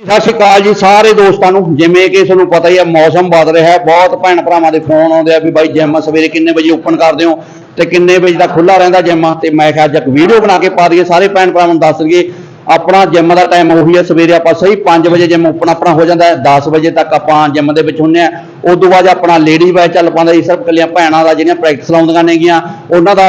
ਸਤਿ ਸ਼੍ਰੀ ਅਕਾਲ ਜੀ, ਸਾਰੇ ਦੋਸਤਾਂ ਨੂੰ, ਜਿਵੇਂ ਕਿ ਤੁਹਾਨੂੰ ਪਤਾ ਹੀ ਹੈ ਮੌਸਮ ਬਦਲ ਰਿਹਾ ਹੈ, ਬਹੁਤ ਭੈਣ ਭਰਾਵਾਂ ਦੇ ਫੋਨ ਆਉਂਦੇ ਆ ਵੀ ਬਾਈ ਜਿਮ ਸਵੇਰੇ ਕਿੰਨੇ ਵਜੇ ਓਪਨ ਕਰਦੇ ਹੋ ਤੇ ਕਿੰਨੇ ਵਜੇ ਤੱਕ ਖੁੱਲਾ ਰਹਿੰਦਾ ਜਿਮ ਤੇ ਮੈਂ ਕਿਹਾ ਅੱਜ ਇੱਕ ਵੀਡੀਓ ਬਣਾ ਕੇ ਪਾ ਦਈਏ, ਸਾਰੇ ਭੈਣ ਭਰਾਵਾਂ ਨੂੰ ਦੱਸ ਦਈਏ, ਆਪਣਾ ਜਿਮ ਦਾ ਟਾਈਮ ਉਹੀ ਹੈ ਸਵੇਰੇ ਆਪਾਂ ਸਹੀ 5 ਵਜੇ ਜਿਮ ਓਪਨ ਆਪਣਾ ਹੋ ਜਾਂਦਾ ਹੈ 10 ਵਜੇ ਤੱਕ ਆਪਾਂ ਜਿਮ ਦੇ ਵਿੱਚ ਹੁੰਨੇ ਆ ਉਸ ਤੋਂ ਬਾਅਦ ਆਪਣਾ ਲੇਡੀ ਵਾਇ ਚੱਲ ਪਾਉਂਦਾ ਇਹ ਸਿਰਫ ਕੱਲੀਆਂ ਭੈਣਾਂ ਦਾ ਜਿਹੜੀਆਂ ਪ੍ਰੈਕਟਿਸ ਲਾਉਂਦੀਆਂ ਨੇਗੀਆਂ, ਉਹਨਾਂ ਦਾ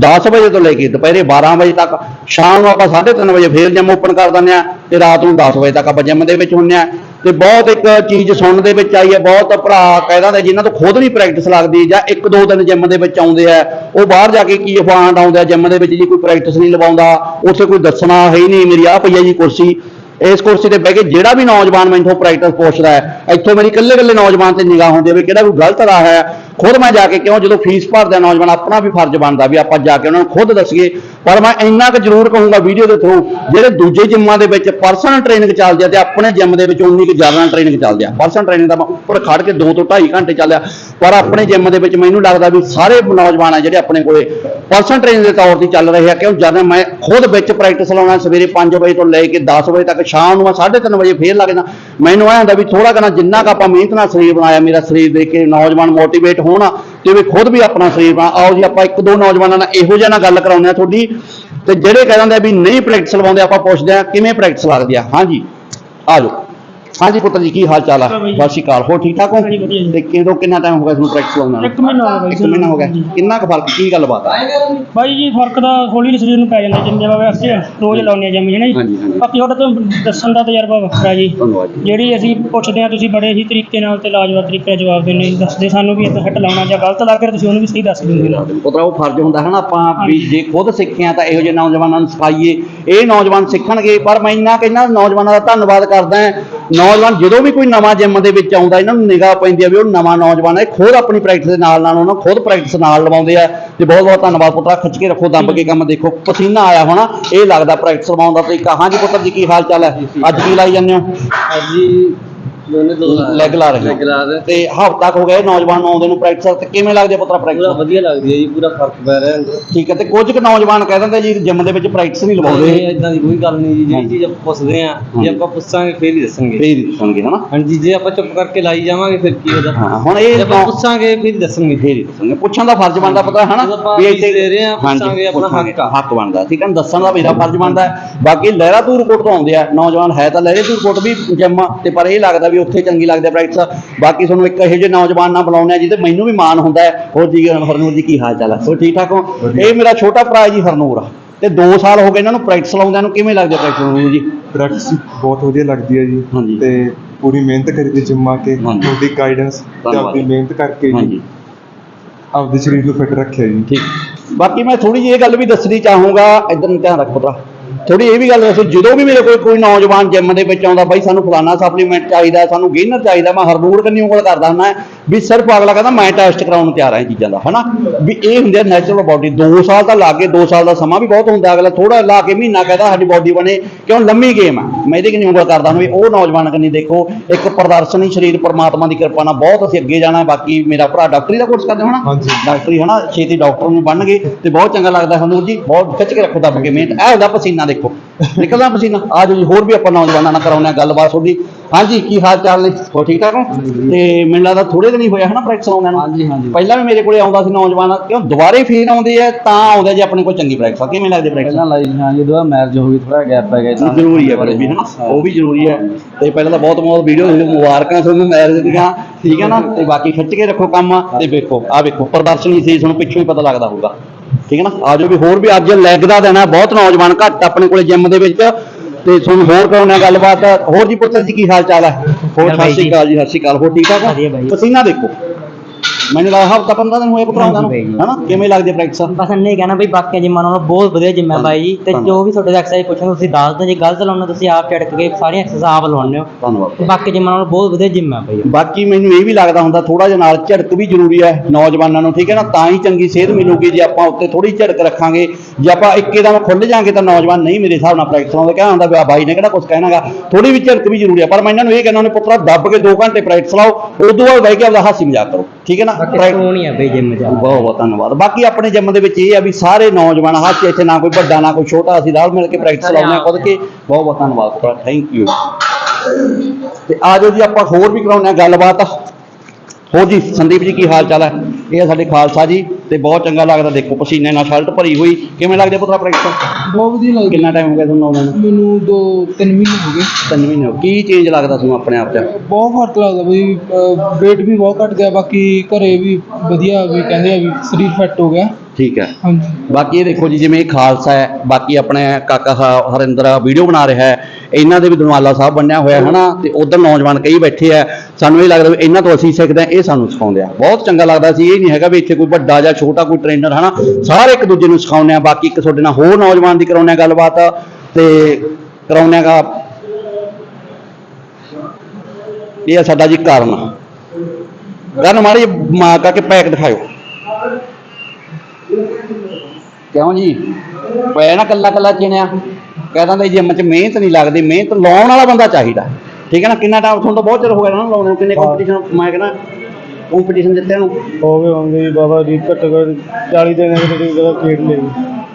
10 ਵਜੇ ਤੋਂ ਲੈ ਕੇ ਦੁਪਹਿਰੇ 12 ਵਜੇ ਤੱਕ, ਸ਼ਾਮ ਨੂੰ ਆਪਾਂ 3:30 ਵਜੇ ਫੇਰ ਜਿਮ ਓਪਨ ਕਰ ਦਿੰਦੇ ਆ ਤੇ ਰਾਤ ਨੂੰ 10 ਵਜੇ ਤੱਕ ਆਪਾਂ ਜਿਮ ਦੇ ਵਿੱਚ ਹੁੰਨੇ ਆ ਤੇ ਬਹੁਤ ਇੱਕ ਚੀਜ਼ ਸੁਣਨ ਦੇ ਵਿੱਚ ਆਈ ਹੈ, ਬਹੁਤ ਭਰਾ ਕਹਿ ਦਿੰਦੇ ਜਿਨ੍ਹਾਂ ਤੋਂ ਖੁਦ ਵੀ ਪ੍ਰੈਕਟਿਸ ਲੱਗਦੀ ਜਾਂ ਇੱਕ ਦੋ ਦਿਨ ਜਿਮ ਦੇ ਵਿੱਚ ਆਉਂਦੇ ਆ, ਉਹ ਬਾਹਰ ਜਾ ਕੇ ਕੀ ਫਾਂਡ ਆਉਂਦਾ ਆ ਜਿਮ ਦੇ ਵਿੱਚ ਜੀ, ਕੋਈ ਪ੍ਰੈਕਟਿਸ ਨਹੀਂ ਲਵਾਉਂਦਾ, ਉੱਥੇ ਕੋਈ ਦੱਸਣਾ ਹੈ ਹੀ ਨਹੀਂ, ਮੇਰੀ ਆਹ ਪਈ ਹੈ ਜੀ ਕੁਰਸੀ। ਇਸ ਕੁਰਸੀ ਤੇ ਬਹਿ ਕੇ ਜਿਹੜਾ ਵੀ ਨੌਜਵਾਨ ਮੈਨੂੰ ਪ੍ਰੈਕਟਿਸ ਪੁੱਛਦਾ ਹੈ, ਇੱਥੋਂ ਮੇਰੀ ਇਕੱਲੇ ਇਕੱਲੇ ਨੌਜਵਾਨ ਤੇ ਨਿਗਾਹ ਹੁੰਦੀ ਹੈ ਵੀ ਕਿਹੜਾ ਕੋਈ ਗਲਤ ਰਾਹ ਹੈ। ਖੁਦ ਮੈਂ ਜਾ ਕੇ ਕਿਉਂ, ਜਦੋਂ ਫੀਸ ਭਰਦਾ ਨੌਜਵਾਨ, ਆਪਣਾ ਵੀ ਫਰਜ਼ ਬਣਦਾ ਵੀ ਆਪਾਂ ਜਾ ਕੇ ਉਹਨਾਂ ਨੂੰ ਖੁਦ ਦੱਸੀਏ। ਪਰ ਮੈਂ ਇੰਨਾ ਕੁ ਜ਼ਰੂਰ ਕਹੂੰਗਾ ਵੀਡੀਓ ਦੇ ਥਰੂ ਜਿਹੜੇ ਦੂਜੇ ਜਿੰਮਾਂ ਦੇ ਵਿੱਚ ਪਰਸਨਲ ਟ੍ਰੇਨਿੰਗ ਚੱਲਦੀ ਆ ਤੇ ਆਪਣੇ ਜਿੰਮ ਦੇ ਵਿੱਚ ਉਨੀ ਕੁ ਜਨਰਲ ਟ੍ਰੇਨਿੰਗ ਚੱਲਦੀ ਆ ਪਰਸਨਲ ਟ੍ਰੇਨਿੰਗ ਦਾ ਮੈਂ ਉੱਪਰ ਖੜ ਕੇ 2 ਤੋਂ 2.5 ਘੰਟੇ ਚੱਲਿਆ ਪਰ ਆਪਣੇ ਜਿੰਮ ਦੇ ਵਿੱਚ ਮੈਨੂੰ ਲੱਗਦਾ ਵੀ ਸਾਰੇ ਨੌਜਵਾਨ ਆ ਜਿਹੜੇ ਆਪਣੇ ਕੋਲੇ ਪਰਸਨਲ ਟ੍ਰੇਨਿੰਗ ਦੇ ਤੌਰ ਤੇ ਚੱਲ ਰਹੇ ਆ, ਕਿਉਂ ਜਦ ਮੈਂ ਖੁਦ ਵਿੱਚ ਪ੍ਰੈਕਟਿਸ ਲਾਉਣਾ ਸਵੇਰੇ 5 ਵਜੇ ਤੋਂ ਲੈ ਕੇ 10 ਵਜੇ ਤੱਕ, ਸ਼ਾਮ ਨੂੰ ਮੈਂ 3:30 ਵਜੇ ਫੇਰ ਲੱਗਦਾ ਮੈਨੂੰ ਐਂ ਹੁੰਦਾ ਵੀ ਥੋੜਾ ਕਨਾ ਜਿੰਨਾ ਕੁ ਆਪਾਂ ਮਿਹਨਤ ਨਾਲ ਸਰੀਰ ਬਣਾਇਆ, ਮੇਰਾ ਸਰੀਰ ਦੇਖ ਕੇ ਨੌਜਵਾਨ ਮੋਟੀਵੇਟ ਹੋਣ ਤੇ ਖੁਦ ਵੀ ਆਪਣਾ ਸਰੀਰ ਬਣਾ, ਆਓ ਜੀ ਆਪਾਂ ਇੱਕ ਦੋ ਨੌਜਵਾਨਾਂ ਨਾਲ ਇਹੋ ਜਿਹਾ ਨਾਲ ਗੱਲ ਕਰਾਉਂਦੇ ਆ ਤੁਹਾਡੀ, ਤੇ ਜਿਹੜੇ ਕਹਿ ਦਿੰਦੇ ਆ ਵੀ ਨਹੀਂ ਪ੍ਰੈਕਟਿਸ ਲਵਾਉਂਦੇ, ਆਪਾਂ ਪੁੱਛਦੇ ਆ ਕਿਵੇਂ ਪ੍ਰੈਕਟਿਸ ਲੱਗਦੀ ਆ। ਹਾਂਜੀ, ਆ ਜਾਓ। ਹਾਂਜੀ ਪੁੱਤਰ ਜੀ ਕੀ ਹਾਲ ਚਾਲ ਆ। ਸਤਿ ਸ਼੍ਰੀ ਅਕਾਲ। ਹੋ ਠੀਕ ਠਾਕ ਹੋ। ਤੇ ਕਿਦੋਂ ਕਿੰਨਾ ਟਾਈਮ ਹੋ ਗਿਆ ਤੁਹਾਨੂੰ ਪ੍ਰੈਕਟਿਸ ਲਾਉਣ ਨਾਲ ਇੱਕ ਮਹੀਨਾ ਹੋ ਗਿਆ ਇੱਕ। ਮਹੀਨਾ ਹੋ ਗਿਆ। ਕਿੰਨਾ ਕੁ ਫ਼ਰਕ ਕੀ ਗੱਲਬਾਤ ਆ? ਬਾਈ ਜੀ ਫ਼ਰਕ ਤਾਂ ਹੌਲੀ ਹੌਲੀ ਸਰੀਰ ਨੂੰ ਪੈ ਜਾਂਦਾ ਜਿੰਮ ਜਿਵੇਂ ਅਸੀਂ ਰੋਜ਼ ਲਾਉਂਦੇ ਆ ਜਿੰਮ ਹੈ ਨਾ ਜੀ? ਹਾਂਜੀ, ਹਾਂਜੀ। ਬਾਕੀ ਤੁਹਾਡਾ ਤਾਂ ਦੱਸਣ ਦਾ ਤਜਰਬਾ ਵੱਖਰਾ ਜੀ। ਜਿਹੜੀ ਅਸੀਂ ਪੁੱਛਦੇ ਆ ਤੁਸੀਂ ਬੜੇ ਹੀ ਤਰੀਕੇ ਨਾਲ ਤੇ ਲਾਜਵਾਬ ਤਰੀਕੇ ਨਾਲ ਜਵਾਬ ਦਿੰਦੇ ਦੱਸਦੇ ਸਾਨੂੰ ਵੀ ਇੱਦਾਂ ਹਿੱਟ ਲਾਉਣਾ ਜਾਂ ਗਲਤ ਲੱਗ ਰਿਹਾ ਤੁਸੀਂ ਉਹਨੂੰ ਵੀ ਸਹੀ ਦੱਸ ਦਿੰਦੇ ਪੁੱਤਰਾ ਉਹ ਫਰਜ਼ ਹੁੰਦਾ ਹੈ ਨਾ ਆਪਾਂ ਵੀ। ਜੇ ਖੁਦ ਸਿੱਖੇ ਆ ਤਾਂ ਇਹੋ ਜਿਹੇ ਨੌਜਵਾਨਾਂ ਨੂੰ ਸਿਖਾਈਏ। ਇਹ ਨੌਜਵਾਨ ਸਿੱਖਣਗੇ ਪਰ ਮੈਂ ਇੰਨਾ ਕਹਿੰਦਾ ਨੌਜਵਾਨਾਂ ਦਾ ਧੰਨਵਾਦ ਕਰਦਾ ਹਾਂ। ਨੌਜਵਾਨ ਜਦੋਂ ਵੀ ਕੋਈ ਨਵਾਂ ਜਿਮ ਦੇ ਵਿੱਚ ਆਉਂਦਾ, ਇਹਨਾਂ ਨੂੰ ਨਿਗਾਹ ਪੈਂਦੀ ਆ ਵੀ ਉਹ ਨਵਾਂ ਨੌਜਵਾਨ ਹੈ, ਖੁਦ ਆਪਣੀ ਪ੍ਰੈਕਟਿਸ ਦੇ ਨਾਲ ਨਾਲ ਉਹਨਾਂ ਖੁਦ ਪ੍ਰੈਕਟਿਸ ਨਾਲ ਲਵਾਉਂਦੇ ਆ। ਤੇ ਬਹੁਤ ਬਹੁਤ ਧੰਨਵਾਦ ਪੁੱਤਰਾ ਖਿੱਚ ਕੇ ਰੱਖੋ, ਦੱਬ ਕੇ ਕੰਮ ਦੇਖੋ। ਪਸੀਨਾ ਆਇਆ ਹੋਣਾ, ਇਹ ਲੱਗਦਾ ਪ੍ਰੈਕਟਿਸ ਲਵਾਉਣ ਦਾ ਤਰੀਕਾ। ਹਾਂਜੀ ਪੁੱਤਰ ਜੀ, ਕੀ ਹਾਲ ਚਾਲ ਹੈ? ਅੱਜ ਕੀ ਲਾਈ ਜਾਂਦੇ ਹੋ? ਜੀ ਦੋਨੇ ਦੋ ਲੈਗ ਲਾ ਰਹੇ ਹੋ। ਲੈਗ ਲਾ ਰਹੇ ਤੇ ਹਫ਼ਤਾ ਕੁ ਹੋ ਗਿਆ ਇਹ ਨੌਜਵਾਨ ਨੂੰ ਆਉਂਦੇ ਨੂੰ ਪ੍ਰੈਕਟਿਸ ਤੇ ਕਿਵੇਂ ਲੱਗਦੀ ਆ ਪੁੱਤਰਾ ਪੂਰਾ ਪ੍ਰੈਕਟਿਸ ਵਧੀਆ ਲੱਗਦੀ ਹੈ ਜੀ ਪੂਰਾ ਫ਼ਰਕ ਪੈ ਰਿਹਾ ਹੈ ਠੀਕ ਹੈ ਤੇ ਕੁਝ ਕੁ ਨੌਜਵਾਨ ਕਹਿ ਦਿੰਦੇ ਜੀ ਜਿਮ ਦੇ ਵਿੱਚ ਪ੍ਰੈਕਟਿਸ ਨਹੀਂ ਲਵਾਉਂਦੇ ਇਹ ਇਦਾਂ ਦੀ ਕੋਈ ਗੱਲ ਨਹੀਂ ਜੀ ਜਿਹੜੀ ਹਾਂਜੀ। ਚੀਜ਼ ਆਪਾਂ ਪੁੱਛਦੇ ਆ ਹਾਂਜੀ। ਜੇ ਆਪਾਂ ਪੁੱਛਾਂਗੇ ਫੇਰ ਹੀ ਦੱਸਣਗੇ ਫੇਰ ਹੀ ਦੱਸਣਗੇ ਹਨਾ ਹਾਂਜੀ ਜੇ ਆਪਾਂ ਚੁੱਪ ਕਰਕੇ ਲਾਈ ਜਾਵਾਂਗੇ ਫਿਰ ਕੀ ਹੋਦਾ ਹਾਂ ਹੁਣ ਜੇ ਇਹ ਆਪਾਂ ਨੌ- ਪੁੱਛਾਂਗੇ ਫਿਰ ਹੀ ਦੱਸਣਗੇ ਫੇਰ ਹੀ ਦੱਸਣਗੇ ਪੁੱਛਣ ਦਾ ਫਰਜ਼ ਬਣਦਾ ਪਤਾ ਹਨਾ ਜਦੋਂ ਆਪਾਂ ਵੀ ਫੀਸ ਦੇ ਰਹੇ ਹਾਂ, ਹਾਂਜੀ, ਪੁੱਛਾਂਗੇ, ਆਪਣਾ ਪੁੱਛਾਂਗੇ, ਹੱਕ ਆ। ਹੱਕ ਬਣਦਾ ਠੀਕ ਹੈ ਨਾ? ਦੱਸਣ ਦਾ ਮੇਰਾ ਫਰਜ਼ ਬਣਦਾ ਹੈ। ਬਾਕੀ ਲਹਿਰਾ ਤੂਰ ਕੋਟ ਤੋਂ ਆਉਂਦੇ ਆ ਨੌਜਵਾਨ ਹੈ ਤਾਂ ਲਹਿਰੇ ਤੂਰ ਕੋਟ ਵੀ ਜਿਮ ਤੇ ਪਰ ਇਹ ਲੱਗਦਾ ਵੀ ਉੱਥੇ ਚੰਗੀ ਲੱਗਦੀ ਪ੍ਰੈਕਟਿਸ ਬਾਕੀ ਤੁਹਾਨੂੰ ਇੱਕ ਇਹੋ ਜਿਹੇ ਨੌਜਵਾਨ ਨਾਲ ਬੁਲਾਉਂਦੇ ਆ ਜਿਹਦੇ ਮੈਨੂੰ ਵੀ ਮਾਣ ਹੁੰਦਾ ਹੈ। ਹੋਰ ਜੀ ਹਰਨੂਰ ਜੀ ਕੀ ਹਾਲ ਚਾਲ ਹੈ? ਹੋਰ ਠੀਕ ਠਾਕ ਹੋ? ਇਹ ਮੇਰਾ ਛੋਟਾ ਭਰਾ ਹੈ ਜੀ ਹਰਨੂਰ। ਤੇ 2 ਸਾਲ ਹੋ ਗਏ ਇਹਨਾਂ ਨੂੰ ਪ੍ਰੈਕਟਿਸ ਲਾਉਂਦਿਆਂ ਨੂੰ। ਕਿਵੇਂ ਲੱਗਦੀ ਪ੍ਰੈਕਟਿਸ ਹਰਨੂਰ ਜੀ? ਪ੍ਰੈਕਟਿਸ ਬਹੁਤ ਵਧੀਆ ਲੱਗਦੀ ਹੈ ਜੀ। ਤੇ ਪੂਰੀ ਮਿਹਨਤ ਕਰੀਦੀ ਜਿੰਮ ਆ ਕੇ। ਤੁਹਾਡੀ ਗਾਈਡੈਂਸ ਤੇ। ਆਪਣੀ ਮਿਹਨਤ ਕਰਕੇ ਜੀ। ਆਪਦੇ ਸਰੀਰ ਨੂੰ ਫਿੱਟ ਰੱਖਿਆ ਜੀ। ਠੀਕ। ਬਾਕੀ ਮੈਂ ਥੋੜੀ ਜਿਹੀ ਇਹ ਗੱਲ ਵੀ ਦੱਸਣੀ ਚਾਹੂੰਗਾ। ਇਧਰ ਨੂੰ ਧਿਆਨ ਰੱਖ ਪੁੱਤਰਾ। ਥੋੜੀ ਇਹ ਵੀ ਗੱਲ ਦੱਸੋ, ਜਦੋਂ ਵੀ ਮੇਰੇ ਕੋਲ ਕੋਈ ਨੌਜਵਾਨ ਜਿਮ ਦੇ ਵਿੱਚ ਆਉਂਦਾ, ਬਾਈ ਸਾਨੂੰ ਫਲਾਨਾ ਸਪਲੀਮੈਂਟ ਚਾਹੀਦਾ, ਸਾਨੂੰ ਗੇਨਰ ਚਾਹੀਦਾ, ਮੈਂ ਹਰਨੂਰ ਕੰਨੀ ਉਂਗਲ ਕਰਦਾ ਹੁੰਦਾ ਵੀ ਸਿਰਫ ਅਗਲਾ ਕਹਿੰਦਾ ਮੈਂ ਟੈਸਟ ਕਰਾਉਣ ਨੂੰ ਤਿਆਰ ਹਾਂ ਇਹ ਚੀਜ਼ਾਂ ਦਾ ਹਨਾ? ਵੀ ਇਹ ਹੁੰਦੇ ਆ ਨੈਚੁਰਲ ਬਾਡੀ 2 ਸਾਲ ਤਾਂ ਲਾ ਕੇ 2 ਸਾਲ ਦਾ ਸਮਾਂ ਵੀ ਬਹੁਤ ਹੁੰਦਾ ਅਗਲਾ ਥੋੜਾ ਲਾ ਕੇ ਮਹੀਨਾ ਕਹਿੰਦਾ ਸਾਡੀ ਬਾਡੀ ਬਣੇ ਕਿਉਂ ਲੰਮੀ ਗੇਮ ਆ ਮੈਂ ਇਹਦੇ ਕੰਨੀ ਉਂਗਲ ਕਰਦਾ ਹਾਂ ਵੀ ਉਹ ਨੌਜਵਾਨ ਕੰਨੀ ਦੇਖੋ ਇੱਕ ਪ੍ਰਦਰਸ਼ਨੀ ਸਰੀਰ ਪਰਮਾਤਮਾ ਦੀ ਕਿਰਪਾ ਨਾਲ ਬਹੁਤ ਅਸੀਂ ਅੱਗੇ ਜਾਣਾ ਬਾਕੀ ਮੇਰਾ ਭਰਾ ਡਾਕਟਰੀ ਦਾ ਕੋਰਸ ਕਰਦੇ ਹੋਣਾ। ਡਾਕਟਰੀ ਹਨਾ? ਛੇਤੀ ਡਾਕਟਰ ਨੂੰ ਬਣਨਗੇ ਤੇ ਬਹੁਤ ਚੰਗਾ ਲੱਗਦਾ ਹਨੂਰ ਜੀ ਬਹੁਤ ਖਿੱਚ ਕੇ ਰੱਖੋ ਦੱਬ ਕੇ ਮਿਹਨਤ। ਇਹ ਹੁੰਦਾ ਪਸੀਨਾ ਦੇਖੋ। ਨਿਕਲਦਾ ਪਸੀਨਾ। ਆ ਜੀ ਹੋਰ ਵੀ ਆਪਾਂ ਨੌਜਵਾਨਾਂ ਨਾਲ ਕਰਾਉਂਦੇ ਹਾਂ ਗੱਲਬਾਤ ਤੁਹਾਡੀ। ਹਾਂਜੀ ਕੀ ਹਾਲ ਚਾਲ ਨੇ? ਹੋ ਠੀਕ ਠਾਕ ਹੋ? ਤੇ ਮੈਨੂੰ ਲੱਗਦਾ ਥੋੜੇ ਦਿਨ ਹੀ ਹੋਇਆ ਹਨਾ ਪ੍ਰੈਕਟਿਸ ਆਉਂਦਿਆਂ ਨੂੰ? ਹਾਂਜੀ ਹਾਂਜੀ। ਪਹਿਲਾਂ ਵੀ ਮੇਰੇ ਕੋਲੇ ਆਉਂਦਾ ਸੀ ਨੌਜਵਾਨ ਕਿਉਂ ਦੁਬਾਰੇ ਫੇਰ ਆਉਂਦੇ ਆ ਤਾਂ ਆਉਂਦੇ ਜੇ ਆਪਣੇ ਕੋਲ ਚੰਗੀ ਪ੍ਰੈਕਟਿਸ ਆ। ਕਿਵੇਂ ਲੱਗਦੀ ਪ੍ਰੈਕਟਿਸ ਲਾਈ ਹਾਂ ਜਦੋਂ ਮੈਰਿਜ ਹੋ ਗਈ ਥੋੜਾ ਗੈਪ ਪੈ ਗਿਆ ਜ਼ਰੂਰੀ ਹੈ ਪਰ ਵੀ ਹਨਾ? ਉਹ ਵੀ ਜ਼ਰੂਰੀ ਹੈ ਤੇ ਪਹਿਲਾਂ ਤਾਂ ਬਹੁਤ ਬਹੁਤ ਵੀਡੀਓ ਮੁਬਾਰਕਾਂ ਤੁਹਾਨੂੰ ਮੈਰਿਜ ਦੀਆਂ ਠੀਕ ਹੈ ਨਾ? ਤੇ ਬਾਕੀ ਖਿੱਚ ਕੇ ਰੱਖੋ ਕੰਮ ਤੇ ਵੇਖੋ ਆ ਵੇਖੋ ਪ੍ਰਦਰਸ਼ਨੀ ਸੀ ਤੁਹਾਨੂੰ ਪਿੱਛੋਂ ਹੀ ਪਤਾ ਲੱਗਦਾ ਹੋਊਗਾ। ਠੀਕ ਹੈ ਨਾ? ਆ ਜਾਓ ਵੀ ਹੋਰ ਵੀ ਅੱਜ ਲੈਗ ਦਾ ਹੈ ਬਹੁਤ ਨੌਜਵਾਨ ਘੱਟ ਆਪਣੇ ਕੋਲੇ ਜਿਮ ਦੇ ਵਿੱਚ। ਤੇ ਤੁਹਾਨੂੰ ਹੋਰ ਕਰਾਉਣਾ ਗੱਲਬਾਤ ਹੋਰ ਜੀ ਪੁੱਤਰ ਜੀ ਕੀ ਹਾਲ ਚਾਲ ਹੈ ਹੋਰ ਸਤਿ ਸ਼੍ਰੀ ਅਕਾਲ ਜੀ ਸਤਿ ਸ਼੍ਰੀ ਅਕਾਲ। ਹੋਰ ਠੀਕ ਠਾਕ ਹੋ। ਪਸੀਨਾ ਦੇਖੋ। ਮੈਨੂੰ ਲੱਗਦਾ ਹਫਤਾ 15 ਦਿਨ ਹੋਏ ਪੁੱਤਰਾ ਨੂੰ ਹਾਂਜੀ। ਹਨਾ? ਕਿਵੇਂ ਲੱਗਦੀ ਪ੍ਰੈਕਟਿਸ ਬਸ ਇੰਨੇ ਕਹਿਣਾ ਬਈ ਬਾਕੀ ਜਿੰਮਾਂ ਨਾਲੋਂ ਬਹੁਤ ਵਧੀਆ ਜਿੰਮ ਹੈ ਬਾਈ ਜੀ। ਤੇ ਜੋ ਵੀ ਤੁਹਾਡੇ ਐਕਸਰਸਾਈਜ਼ ਪੁੱਛਣਾ ਤੁਸੀਂ ਦੱਸ ਦਿਓ। ਜੇ ਗਲਤ ਲਾਉਣਾ ਤੁਸੀਂ ਆਪ ਝਟਕ ਕੇ ਸਾਰੀਆਂ ਐਕਸਰਸਾਈਜ਼ ਆਪ ਲਾਉਣੇ ਹੋ। ਧੰਨਵਾਦ। ਤੇ ਬਾਕੀ ਜਿੰਮਾਂ ਨਾਲੋਂ ਬਹੁਤ ਵਧੀਆ ਜਿੰਮ ਹੈ ਬਾਈ ਬਾਕੀ ਮੈਨੂੰ ਇਹ ਵੀ ਲੱਗਦਾ ਹੁੰਦਾ ਥੋੜਾ ਜਿਹਾ ਨਾਲ ਝੜਕ ਵੀ ਜ਼ਰੂਰੀ ਹੈ ਨੌਜਵਾਨਾਂ ਨੂੰ ਠੀਕ ਹੈ ਨਾ? ਤਾਂ ਹੀ ਚੰਗੀ ਸਿਹਤ ਮਿਲੂਗੀ ਜੇ ਆਪਾਂ ਉੱਤੇ ਥੋੜੀ ਝੜਕ ਰੱਖਾਂਗੇ। ਜੇ ਆਪਾਂ ਇੱਕੇ ਦਮ ਖੁੱਲ ਜਾਾਂਗੇ ਤਾਂ ਨੌਜਵਾਨ ਨਹੀਂ ਮੇਰੇ ਹਿਸਾਬ ਨਾਲ ਪ੍ਰੈਕਟਿਸ ਲਾਉਂਦੇ ਕਹਿਣਾ ਹੁੰਦਾ ਵੀ ਬਾਈ ਨੇ ਕਿਹੜਾ ਕੁਝ ਕਹਿਣਾਗਾ। ਥੋੜੀ ਵੀ ਝੜਕ ਵੀ ਜ਼ਰੂਰੀ ਹੈ। ਪਰ ਮੈਂ ਇਹਨਾਂ ਨੂੰ ਇਹ ਕਹਿੰਦਾ ਉਹਨੇ ਪੁੱਤਰਾ ਦੱਬ ਕੇ 2 ਘੰਟੇ ਪ੍ਰੈਕਟਿਸ ਲਾਓ। ਉਦੋਂ ਬਾਅਦ ਬਹਿ ਕੇ ਆਪਦਾ ਹਾਸੀ ਮਜ਼ਾਕ ਕਰੋ। ਠੀਕ ਹੈ ਨਾ? Prac- ਨਹੀਂ ਹੈ ਬਾਈ ਜਿੰਮ ਜਾ। ਬਹੁਤ ਬਹੁਤ ਧੰਨਵਾਦ। ਬਾਕੀ ਆਪਣੇ ਜਿਮ ਦੇ ਵਿੱਚ ਇਹ ਆ ਵੀ ਸਾਰੇ ਨੌਜਵਾਨ ਹੱਥ 'ਚ ਇੱਥੇ ਨਾ ਕੋਈ ਵੱਡਾ ਨਾ ਕੋਈ ਛੋਟਾ ਅਸੀਂ ਰਲ ਮਿਲ ਕੇ ਪ੍ਰੈਕਟਿਸ ਲਾਉਂਦੇ ਹਾਂ ਖੁਦ ਕੇ। ਬਹੁਤ ਬਹੁਤ ਧੰਨਵਾਦ ਥੈਂਕ ਯੂ ਤੇ ਆਜੋ ਜੀ ਆਪਾਂ ਹੋਰ ਵੀ ਕਰਾਉਂਦੇ ਹਾਂ ਗੱਲਬਾਤ। ਹੋਰ ਜੀ ਸੰਦੀਪ ਜੀ ਕੀ ਹਾਲ ਚਾਲ ਹੈ? ਇਹ ਆ ਸਾਡੇ ਖਾਲਸਾ ਜੀ। ਤੇ ਬਹੁਤ ਚੰਗਾ ਲੱਗਦਾ। ਦੇਖੋ ਪਸੀਨੇ ਨਾਲ ਸ਼ਰਟ ਭਰੀ ਹੋਈ। ਕਿਵੇਂ ਲੱਗਦੇ ਪੁੱਤਰਾ ਪ੍ਰੈਕਟਿਸ ਬਹੁਤ ਵਧੀਆ ਲੱਗਦਾ। ਕਿੰਨਾ ਟਾਈਮ ਹੋ ਗਿਆ ਤੁਹਾਨੂੰ ਆਉਂਦੇ ਨੂੰ? ਮੈਨੂੰ ਦੋ ਤਿੰਨ ਮਹੀਨੇ ਹੋ ਗਏ। ਤਿੰਨ ਮਹੀਨੇ ਹੋ ਗਏ। ਕੀ ਚੇਂਜ ਲੱਗਦਾ ਤੁਹਾਨੂੰ ਆਪਣੇ ਆਪ 'ਚ? ਬਹੁਤ ਫ਼ਰਕ ਲੱਗਦਾ ਬਈ weight ਵੀ ਬਹੁਤ ਘਟ ਗਿਆ। ਬਾਕੀ ਘਰੇ ਵੀ ਵਧੀਆ ਵੀ ਕਹਿੰਦੇ ਆ ਵੀ ਸਰੀਰ ਫਿੱਟ ਹੋ ਗਿਆ। ਠੀਕ ਹੈ। ਹਾਂਜੀ। ਬਾਕੀ ਇਹ ਦੇਖੋ ਜੀ ਜਿਵੇਂ ਇਹ ਖਾਲਸਾ ਹੈ ਬਾਕੀ ਆਪਣੇ ਕਾਕਾ ਹ- ਹਰਿੰਦਰ ਵੀਡੀਓ ਬਣਾ ਰਿਹਾ ਹੈ। ਇਹਨਾਂ ਦੇ ਵੀ ਦਨਵਾਲਾ ਸਾਹਿਬ ਬਣਿਆ ਹੋਇਆ ਹੈ ਨਾ ਤੇ ਉਧਰ ਨੌਜਵਾਨ ਕਈ ਬੈਠੇ ਆ। ਸਾਨੂੰ ਇਹ ਲੱਗਦਾ ਵੀ ਇਹਨਾਂ ਤੋਂ ਅਸੀਂ ਸਿੱਖਦੇ ਹਾਂ ਇਹ ਸਾਨੂੰ ਸਿਖਾਉਂਦੇ ਆ। ਬਹੁਤ ਚੰਗਾ ਲੱਗਦਾ ਸੀ, ਇਹ ਨਹੀਂ ਹੈਗਾ ਵੀ ਇੱਥੇ ਕੋਈ ਵੱਡਾ ਜਾਂ ਛੋਟਾ ਕੋਈ ਟ੍ਰੇਨਰ ਹਨਾ? ਸਾਰੇ ਇੱਕ ਦੂਜੇ ਨੂੰ ਸਿਖਾਉਂਦੇ ਆ, ਬਾਕੀ ਇੱਕ ਤੁਹਾਡੇ ਨਾਲ ਹੋਰ ਨੌਜਵਾਨ ਦੀ ਕਰਾਉਂਦੇ ਆ ਗੱਲਬਾਤ, ਤੇ ਕਰਾਉਂਦੇ ਆ ਇਹ ਆ ਸਾਡਾ ਜੀ ਕਾਰਨ। ਕਰਨ ਮਾੜੀ ਮਾਂ ਕਾ ਕੇ ਪੈਕ ਦਿਖਾਓ ਕਿਉਂ ਜੀ? ਪੈ ਨਾ ਕੱਲਾ ਕੱਲਾ ਚਿਣਿਆ। ਕਹਿ ਦਿੰਦੇ ਜਿਮ 'ਚ ਮਿਹਨਤ ਨਹੀਂ ਲੱਗਦੀ ਮਿਹਨਤ ਲਾਉਣ ਵਾਲਾ ਬੰਦਾ ਚਾਹੀਦਾ। ਠੀਕ ਹੈ ਨਾ? ਕਿੰਨਾ ਟਾਈਮ ਤੁਹਾਨੂੰ ਤਾਂ ਬਹੁਤ ਚਿਰ ਹੋ ਗਿਆ ਨਾ ਲਾਉਣੇ ਨੂੰ ਕਿੰਨੇ ਕੰਪੀਟੀਸ਼ਨ ਮੈਂ ਕਹਿੰਦਾ ਕੰਪੀਟੀਸ਼ਨ ਜਿੱਤਿਆ ਨੂੰ। ਹੋ ਗਏ ਹੋਣਗੇ ਬਾਬਾ ਜੀ ਘੱਟ ਘੱਟ 40 ਦਿਨ ਦੀ ਜਗ੍ਹਾ ਖੇਡ ਲਈ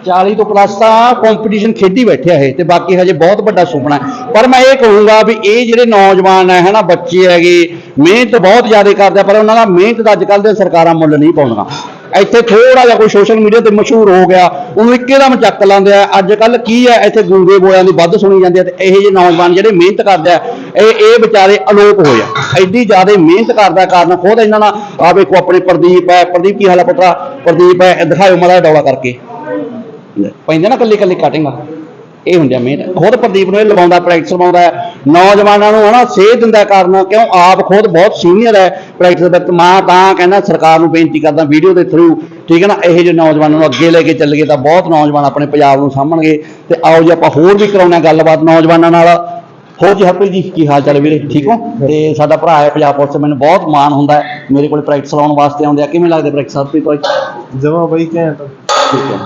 40 ਤੋਂ ਪਲੱਸ ਤਾਂ ਕੰਪੀਟੀਸ਼ਨ ਖੇਡੀ ਬੈਠਿਆ ਇਹ ਤੇ ਬਾਕੀ ਹਜੇ ਬਹੁਤ ਵੱਡਾ ਸੁਪਨਾ ਹੈ। ਪਰ ਮੈਂ ਇਹ ਕਹੂੰਗਾ ਵੀ ਇਹ ਜਿਹੜੇ ਨੌਜਵਾਨ ਹੈ ਹਨਾ ਬੱਚੇ ਹੈਗੇ ਮਿਹਨਤ ਬਹੁਤ ਜ਼ਿਆਦਾ ਕਰਦੇ ਪਰ ਉਹਨਾਂ ਦਾ ਮਿਹਨਤ ਦਾ ਅੱਜ ਕੱਲ੍ਹ ਦੇ ਸਰਕਾਰਾਂ ਮੁੱਲ ਨਹੀਂ ਪਾਉਂਦੀਆਂ। ਇੱਥੇ ਥੋੜਾ ਜਿਹਾ ਕੋਈ ਸੋਸ਼ਲ ਮੀਡੀਆ ਤੇ ਮਸ਼ਹੂਰ ਹੋ ਗਿਆ, ਉਹਨੂੰ ਇੱਕਦਮ ਚੱਕ ਲਾਉਂਦੇ ਆ। ਅੱਜ ਕੱਲ੍ਹ ਕੀ ਹੈ ਇੱਥੇ ਗੂੰਗੇ ਬੋਲਿਆਂ ਦੀ ਵੱਧ ਸੁਣੀ ਜਾਂਦੀ ਹੈ ਤੇ ਇਹ ਜਿਹੇ ਨੌਜਵਾਨ ਜਿਹੜੇ ਮਿਹਨਤ ਕਰਦੇ ਆ, ਇਹ ਇਹ ਵਿਚਾਰੇ ਅਲੋਪ ਹੋਏ ਆ। ਐਡੀ ਜ਼ਿਆਦਾ ਮਿਹਨਤ ਕਰਦਾ ਕਾਰਨ ਖੁਦ ਇਹਨਾਂ ਨਾਲ ਆ ਵੇਖੋ ਆਪਣੇ ਪ੍ਰਦੀਪ ਹੈ। ਪ੍ਰਦੀਪ ਕੀ ਹਾਲ ਹੈ ਪੁੱਤਰਾ? ਪ੍ਰਦੀਪ ਹੈ ਇਹ ਦਿਖਾਇਓ ਮਾੜਾ ਡੌਲਾ ਕਰਕੇ। ਪੈਂਦੇ ਨਾ ਕੱਲੀ ਕੱਲੀ ਕਟਿੰਗ ਇਹ ਹੁੰਦੀ ਆ ਮਿਹਨਤ। ਖੁਦ ਪ੍ਰਦੀਪ ਨੂੰ ਇਹ ਲਵਾਉਂਦਾ ਪ੍ਰੈਕਟਿਸ ਲਵਾਉਂਦਾ ਹੈ। ਨੌਜਵਾਨਾਂ ਨੂੰ ਹਨਾ ਸੇਧ ਦਿੰਦਾ ਕਾਰਨ ਕਿਉਂ? ਆਪ ਖੁਦ ਬਹੁਤ ਸੀਨੀਅਰ ਹੈ ਪ੍ਰੈਕਟਿਸ ਵਿੱਚ। ਮੈਂ ਤਾਂ ਕਹਿੰਦਾ ਸਰਕਾਰ ਨੂੰ ਬੇਨਤੀ ਕਰਦਾ ਵੀਡੀਓ ਦੇ ਥਰੂ ਠੀਕ ਹੈ ਨਾ? ਇਹੋ ਜਿਹੇ ਨੌਜਵਾਨਾਂ ਨੂੰ ਅੱਗੇ ਲੈ ਕੇ ਚੱਲੀਏ ਤਾਂ ਬਹੁਤ ਨੌਜਵਾਨ ਆਪਣੇ ਪੰਜਾਬ ਨੂੰ ਸਾਂਭਣਗੇ। ਤੇ ਆਓ ਜੀ ਆਪਾਂ ਹੋਰ ਵੀ ਕਰਾਉਂਦੇ ਹਾਂ ਗੱਲਬਾਤ ਨੌਜਵਾਨਾਂ ਨਾਲ। ਹੋਰ ਜੀ ਹਰਪ੍ਰੀਤ ਜੀ ਕੀ ਹਾਲ ਚਾਲ ਹੈ ਵੀਰੇ? ਠੀਕ ਹੋ? ਤੇ ਸਾਡਾ ਭਰਾ ਹੈ ਪੰਜਾਬ ਪੁਲਿਸ ਮੈਨੂੰ ਬਹੁਤ ਮਾਣ ਹੁੰਦਾ ਹੈ ਮੇਰੇ ਕੋਲ ਪ੍ਰੈਕਟਿਸ ਲਾਉਣ ਵਾਸਤੇ ਆਉਂਦੇ ਆ। ਕਿਵੇਂ ਲੱਗਦੇ ਪ੍ਰੈਕਟਿਸ ਹਰਪ੍ਰੀਤ ਭਾਈ? ਜਮਾ ਬਈ ਘੈਂਟ। ਠੀਕ ਹੈ।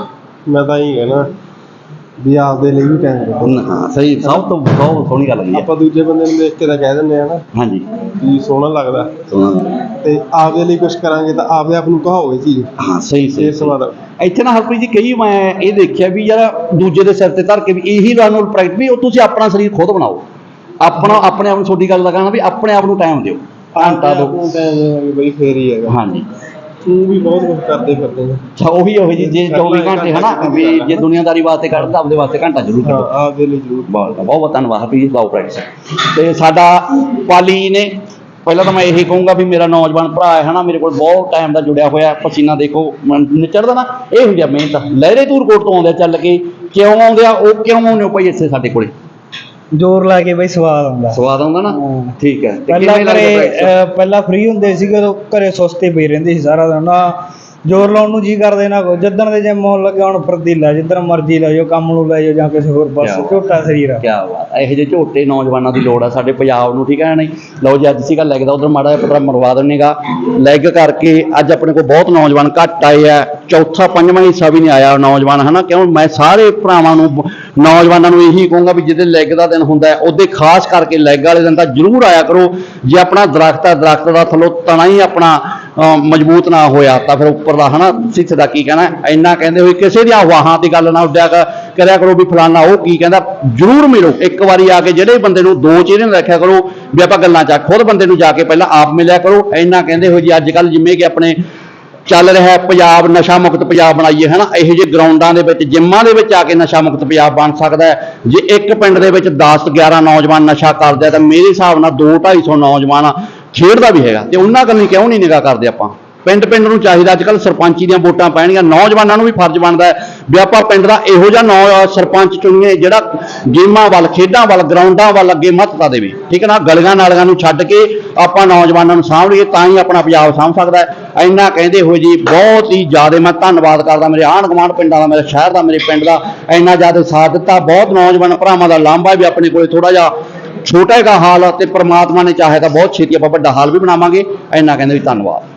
ਮੈਂ ਤਾਂ ਹੀ ਕਹਿਣਾ ਵੀ ਆਪਦੇ ਲਈ ਵੀ ਟਾਈਮ ਕੱਢੋ। ਹਾਂ ਸਹੀ ਸਭ ਤੋਂ ਬਹੁਤ ਸੋਹਣੀ ਗੱਲ ਹੈ ਆਪਾਂ ਦੂਜੇ ਬੰਦੇ ਨੂੰ ਦੇਖ ਕੇ ਤਾਂ ਕਹਿ ਦਿੰਦੇ ਆ ਨਾ ਹਾਂਜੀ। ਵੀ ਸੋਹਣਾ ਲੱਗਦਾ। ਤੇ ਆਪਦੇ ਲਈ ਕੁਝ ਕਰਾਂਗੇ ਤਾਂ ਆਪਦੇ ਆਪ ਨੂੰ ਕਹਾਓਗੇ ਚੀਜ਼ ਹਾਂ ਸਹੀ ਸਹੀ। ਇਹ ਸਵਾਦ ਇੱਥੇ ਨਾ ਹਰਪ੍ਰੀਤ ਜੀ ਕਈ ਮੈਂ ਇਹ ਦੇਖਿਆ ਵੀ ਯਾਰ ਦੂਜੇ ਦੇ ਸਿਰ ਤੇ ਧਰ ਕੇ ਵੀ ਇਹੀ ਤੁਹਾਨੂੰ ਪ੍ਰੈਕਟ ਵੀ ਉਹ ਤੁਸੀਂ ਆਪਣਾ ਸਰੀਰ ਖੁਦ ਬਣਾਓ। ਆਪਣਾ ਆਪਣੇ ਆਪ ਨੂੰ ਛੋਟੀ ਗੱਲ ਦਾ ਕਹਿਣਾ ਵੀ ਆਪਣੇ ਆਪ ਨੂੰ ਟਾਈਮ ਦਿਓ। ਘੰਟਾ ਦੋ ਟਾਈਮ ਬਈ ਫੇਰ ਹੀ ਹੈਗਾ। ਹਾਂਜੀ। ਤੂੰ ਵੀ ਬਹੁਤ ਕੁਝ ਕਰਦੇ ਫਿਰਦੇ ਨੇ ਅੱਛਾ ਉਹੀ ਉਹੀ ਜੀ ਜੇ 24 ਘੰਟੇ ਹਨਾ ਵੀ ਜੇ ਦੁਨੀਆਦਾਰੀ ਵਾਸਤੇ ਕੱਢਦਾ ਆਪਦੇ ਵਾਸਤੇ ਘੰਟਾ ਜ਼ਰੂਰ ਹਾਂ ਕੱਢੋ ਆਪਦੇ ਲਈ ਜ਼ਰੂਰ। ਬਹੁਤ ਬਹੁਤ ਬਹੁਤ ਧੰਨਵਾਦ ਹਰਪ੍ਰੀਤ ਲਾਓ ਪ੍ਰੈਕਟਿਸ ਤੇ ਸਾਡਾ ਪਾਲੀ ਨੇ ਪਹਿਲਾਂ ਤਾਂ ਮੈਂ ਇਹੀ ਕਹੂੰਗਾ ਵੀ ਮੇਰਾ ਨੌਜਵਾਨ ਭਰਾ ਹੈ ਹਨਾ ਮੇਰੇ ਕੋਲ ਬਹੁਤ ਟਾਈਮ ਦਾ ਜੁੜਿਆ ਹੋਇਆ ਪਸੀਨਾ ਦੇਖੋ ਨਿਚੜਦਾ ਨਾ ਇਹ ਹੁੰਦੀ ਆ। ਮਿਹਨਤ ਲਹਿਰੇ ਧੂਰਕੋਟ ਤੋਂ ਆਉਂਦੇ ਚੱਲ ਕੇ ਕਿਉਂ ਆਉਂਦੇ ਆ ਉਹ ਕਿਉਂ ਆਉਂਦੇ ਹੋ ਭਾਈ ਇੱਥੇ ਸਾਡੇ ਕੋਲੇ? ਜ਼ੋਰ ਲਾ ਕੇ ਬਈ ਸਵਾਦ ਆਉਂਦਾ। ਸਵਾਦ ਆਉਂਦਾ ਨਾ? ਠੀਕ ਹੈ। ਤੇ ਪਹਿਲਾਂ ਕਿਵੇਂ ਲੱਗਦਾ ਘਰੇ? ਅਹ, ਪਹਿਲਾਂ ਫ੍ਰੀ ਹੁੰਦੇ ਸੀਗੇ ਉਦੋਂ ਘਰੇ ਸੁਸਤੇ ਪਈ ਰਹਿੰਦੇ ਸੀ ਸਾਰਾ ਦਿਨ। ਨਾ ਜ਼ੋਰ ਲਾਉਣ ਨੂੰ ਜੀ ਕਰਦੇ ਨਾ ਕੋਈ। ਜਿੱਦਣ ਦੇ ਜਿਮ ਹੋਣ ਲੱਗਾ ਹੁਣ ਫਰਦੀਲਾ ਜਿੱਦਣ ਮਰਜ਼ੀ ਲੈ ਜਾਓ ਕੰਮ ਨੂੰ ਲੈ ਜਾਓ ਜਾਂ ਕਿਸੇ ਹੋਰ ਬਾਤ। ਝੋਟਾ ਸਰੀਰ ਆ। ਕਿਆ ਬਾਤ। ਇਹੋ ਜਿਹੇ ਝੋਟੇ ਨੌਜਵਾਨਾਂ ਦੀ ਲੋੜ ਆ। ਸਾਡੇ ਪੰਜਾਬ ਨੂੰ ਠੀਕ ਹੈ ਨਹੀਂ? ਲਓ ਜੀ ਅੱਜ ਸੀਗਾ ਲੈਗ ਦਾ ਉਧਰ ਮਾੜਾ ਜਿਹਾ ਪਤਰਾ ਮਰਵਾ ਦਿੰਨੇਗਾ ਲੈਗ ਕਰਕੇ ਅੱਜ ਆਪਣੇ ਕੋਲ ਬਹੁਤ ਨੌਜਵਾਨ ਘੱਟ ਆਏ ਆ। ਚੌਥਾ ਪੰਜਵਾਂ ਹਿੱਸਾ ਵੀ ਨਹੀਂ ਆਇਆ ਨੌਜਵਾਨ ਹਨਾ? ਕਿਉਂ? ਮੈਂ ਸਾਰੇ ਭਰਾਵਾਂ ਨੂੰ ਨੌਜਵਾਨਾਂ ਨੂੰ ਇਹੀ ਕਹੂੰਗਾ ਵੀ ਜਿਹਦੇ ਲੈਗ ਦਾ ਦਿਨ ਹੁੰਦਾ ਉਹਦੇ ਖਾਸ ਕਰਕੇ ਲੈਗ ਵਾਲੇ ਦਿਨ ਤਾਂ ਜ਼ਰੂਰ ਆਇਆ ਕਰੋ। ਜੇ ਆਪਣਾ ਦਰਖਤ ਹੈ ਦਰਖਤ ਦਾ ਥੱਲੋਂ ਤਣਾ ਹੀ ਆਪਣਾ ਮਜ਼ਬੂਤ ਨਾ ਹੋਇਆ ਤਾਂ ਫਿਰ ਉੱਪਰ ਦਾ, ਹਨਾ, ਸਿੱਖ ਦਾ ਕੀ ਕਹਿਣਾ? ਇੰਨਾ ਕਹਿੰਦੇ ਹੋਏ ਕਿਸੇ ਦੀਆਂ ਵਾਹਾਂ ਦੀ ਗੱਲ ਨਾ ਉੱਡਿਆ ਕਰਿਆ ਕਰੋ ਵੀ ਫਲਾਨਾ, ਉਹ ਕੀ ਕਹਿੰਦਾ? ਜ਼ਰੂਰ ਮਿਲੋ। ਇੱਕ ਵਾਰੀ ਆ ਕੇ ਜਿਹੜੇ ਬੰਦੇ ਨੂੰ ਦੋ ਚਿਹਰੇ ਨੂੰ ਰੱਖਿਆ ਕਰੋ, ਵੀ ਆਪਾਂ ਗੱਲਾਂ ਚ ਖੁਦ ਬੰਦੇ ਨੂੰ ਜਾ ਕੇ ਪਹਿਲਾਂ ਆਪ ਮਿਲਿਆ ਕਰੋ। ਇੰਨਾ ਕਹਿੰਦੇ ਹੋਏ ਜੀ ਅੱਜ ਕੱਲ ਜਿਵੇਂ ਕਿ ਆਪਣੇ ਚੱਲ ਰਿਹਾ ਪੰਜਾਬ, ਨਸ਼ਾ ਮੁਕਤ ਪੰਜਾਬ ਬਣਾਈਏ, ਹਨਾ, ਇਹੋ ਜਿਹੇ ਗਰਾਊਂਡਾਂ ਦੇ ਵਿੱਚ ਜਿੰਮਾਂ ਦੇ ਵਿੱਚ ਆ ਕੇ ਨਸ਼ਾ ਮੁਕਤ ਪੰਜਾਬ ਬਣ ਸਕਦਾ ਹੈ। ਜੇ ਇੱਕ ਪਿੰਡ ਦੇ ਵਿੱਚ 10 11 ਨੌਜਵਾਨ ਨਸ਼ਾ ਕਰਦੇ ਤਾਂ ਮੇਰੇ ਹਿਸਾਬ ਨਾਲ 2 250 ਨੌਜਵਾਨ ਖੇਡਦਾ ਵੀ ਹੈਗਾ ਤੇ ਉਹਨਾਂ ਕੰਨੀ ਕਿਉਂ ਨਹੀਂ ਨਿਗਾਹ ਕਰਦੇ ਆਪਾਂ? ਪਿੰਡ ਪਿੰਡ ਨੂੰ ਚਾਹੀਦਾ ਅੱਜ ਕੱਲ ਸਰਪੰਚੀ ਦੀਆਂ ਵੋਟਾਂ ਪੈਣਗੀਆਂ, ਨੌਜਵਾਨਾਂ ਨੂੰ ਵੀ ਫਰਜ਼ ਬਣਦਾ ਹੈ ਵੀ ਆਪਾਂ ਪਿੰਡ ਦਾ ਇਹੋ ਜਿਹਾ ਨੌ ਸਰਪੰਚ ਚੁਣੀਏ ਜਿਹੜਾ ਗੇਮਾਂ ਵੱਲ, ਖੇਡਾਂ ਵੱਲ, ਗਰਾਊਂਡਾਂ ਵੱਲ ਅੱਗੇ ਮਹੱਤਤਾ ਦੇਵੇ। ਠੀਕ ਹੈ ਨਾ? ਗਲੀਆਂ ਨਾਲੀਆਂ ਨੂੰ ਛੱਡ ਕੇ ਆਪਾਂ ਨੌਜਵਾਨਾਂ ਨੂੰ ਸਾਂਭ ਲਈਏ ਤਾਂ ਹੀ ਆਪਣਾ ਪੰਜਾਬ ਸਾਂਭ ਸਕਦਾ ਹੈ। ਇੰਨਾ ਕਹਿੰਦੇ ਹੋਏ ਜੀ, ਬਹੁਤ ਹੀ ਜ਼ਿਆਦਾ ਮੈਂ ਧੰਨਵਾਦ ਕਰਦਾ ਮੇਰੇ ਆਂਢ ਗੁਆਂਢ ਪਿੰਡਾਂ ਦਾ, ਮੇਰੇ ਸ਼ਹਿਰ ਦਾ, ਮੇਰੇ ਪਿੰਡ ਦਾ। ਇੰਨਾ ਜ਼ਿਆਦਾ ਸਾਥ ਦਿੱਤਾ। ਬਹੁਤ ਨੌਜਵਾਨ ਭਰਾਵਾਂ ਦਾ ਲਾਂਭਾ ਵੀ ਆਪਣੇ ਕੋਲੇ ਥੋੜਾ ਜਿਹਾ ਛੋਟਾ ਹੈਗਾ ਹਾਲ ਤੇ ਪ੍ਰਮਾਤਮਾ ਨੇ ਚਾਹਿਆ ਤਾਂ ਬਹੁਤ ਛੇਤੀ ਆਪਾਂ ਵੱਡਾ ਹਾਲ ਵੀ ਬਣਾਵਾਂਗੇ। ਇੰਨਾ ਕਹਿੰਦੇ ਵੀ ਧੰਨਵਾਦ।